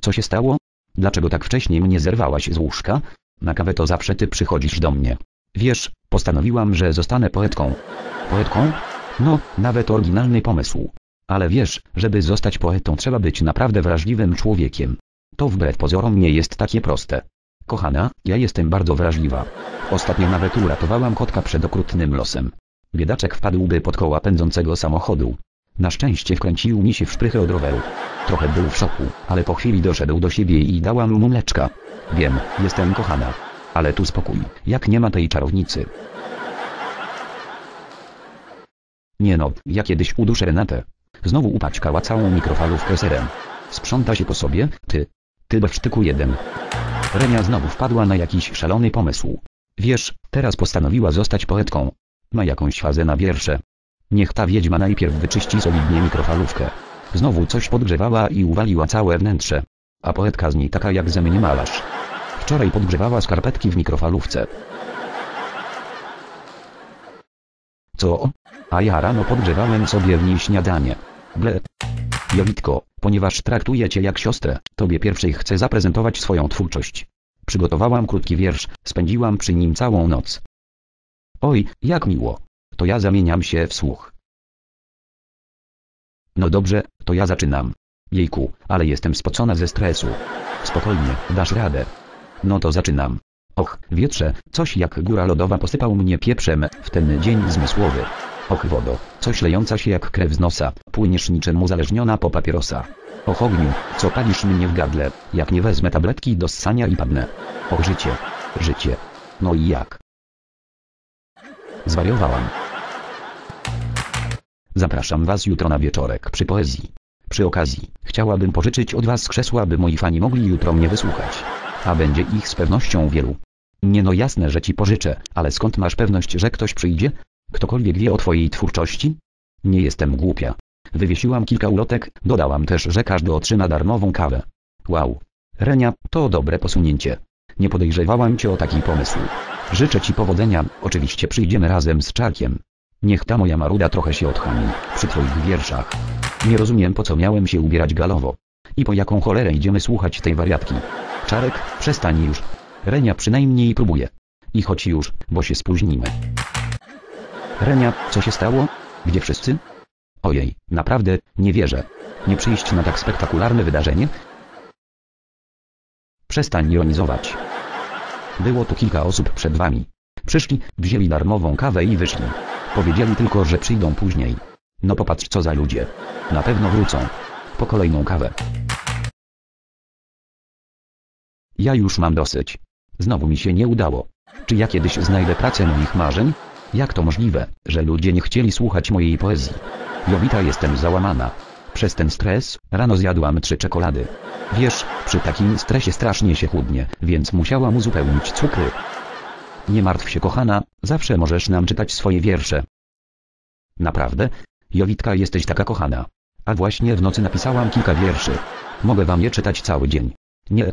Co się stało? Dlaczego tak wcześnie mnie zerwałaś z łóżka? Na kawę to zawsze ty przychodzisz do mnie. Wiesz, postanowiłam, że zostanę poetką. Poetką? No, nawet oryginalny pomysł. Ale wiesz, żeby zostać poetą trzeba być naprawdę wrażliwym człowiekiem. To wbrew pozorom nie jest takie proste. Kochana, ja jestem bardzo wrażliwa. Ostatnio nawet uratowałam kotka przed okrutnym losem. Biedaczek wpadłby pod koła pędzącego samochodu. Na szczęście wkręcił mi się w szprychę od roweru. Trochę był w szoku, ale po chwili doszedł do siebie i dałam mu mleczka. Wiem, jestem kochana. Ale tu spokój, jak nie ma tej czarownicy. Nie no, ja kiedyś uduszę Renatę. Znowu upaćkała całą mikrofalówkę serem. Sprząta się po sobie, ty. Ty do sztyku jeden. Renia znowu wpadła na jakiś szalony pomysł. Wiesz, teraz postanowiła zostać poetką. Ma jakąś fazę na wiersze. Niech ta wiedźma najpierw wyczyści solidnie mikrofalówkę. Znowu coś podgrzewała i uwaliła całe wnętrze. A poetka z niej taka jak ze mnie malarz. Wczoraj podgrzewała skarpetki w mikrofalówce. Co? A ja rano podgrzewałem sobie w niej śniadanie. Ble. Jowitko, ponieważ traktuję cię jak siostrę, tobie pierwszej chcę zaprezentować swoją twórczość. Przygotowałam krótki wiersz, spędziłam przy nim całą noc. Oj, jak miło. To ja zamieniam się w słuch. No dobrze, to ja zaczynam. Jejku, ale jestem spocona ze stresu. Spokojnie, dasz radę. No to zaczynam. Och, wietrze, coś jak góra lodowa posypał mnie pieprzem w ten dzień zmysłowy. Och wodo, coś lejąca się jak krew z nosa, płyniesz niczym uzależniona po papierosa. Och ogniu, co palisz mnie w gardle, jak nie wezmę tabletki do ssania i padnę. Och życie, życie. No i jak? Zwariowałam. Zapraszam was jutro na wieczorek przy poezji. Przy okazji, chciałabym pożyczyć od was krzesła, by moi fani mogli jutro mnie wysłuchać. A będzie ich z pewnością wielu. Nie no jasne, że ci pożyczę, ale skąd masz pewność, że ktoś przyjdzie? Ktokolwiek wie o twojej twórczości? Nie jestem głupia. Wywiesiłam kilka ulotek, dodałam też, że każdy otrzyma darmową kawę. Wow. Renia, to dobre posunięcie. Nie podejrzewałam cię o taki pomysł. Życzę ci powodzenia, oczywiście przyjdziemy razem z Czarkiem. Niech ta moja maruda trochę się odchami, przy twoich wierszach. Nie rozumiem po co miałem się ubierać galowo. I po jaką cholerę idziemy słuchać tej wariatki. Czarek, przestań już. Renia przynajmniej próbuje. I chodź już, bo się spóźnimy. Renia, co się stało? Gdzie wszyscy? Ojej, naprawdę, nie wierzę. Nie przyjść na tak spektakularne wydarzenie? Przestań ironizować. Było tu kilka osób przed wami. Przyszli, wzięli darmową kawę i wyszli. Powiedzieli tylko, że przyjdą później. No popatrz co za ludzie. Na pewno wrócą. Po kolejną kawę. Ja już mam dosyć. Znowu mi się nie udało. Czy ja kiedyś znajdę pracę moich marzeń? Jak to możliwe, że ludzie nie chcieli słuchać mojej poezji? Jowita jestem załamana. Przez ten stres, rano zjadłam trzy czekolady. Wiesz, przy takim stresie strasznie się chudnie, więc musiałam uzupełnić cukry. Nie martw się kochana, zawsze możesz nam czytać swoje wiersze. Naprawdę? Jowitka jesteś taka kochana. A właśnie w nocy napisałam kilka wierszy. Mogę wam je czytać cały dzień. Nie,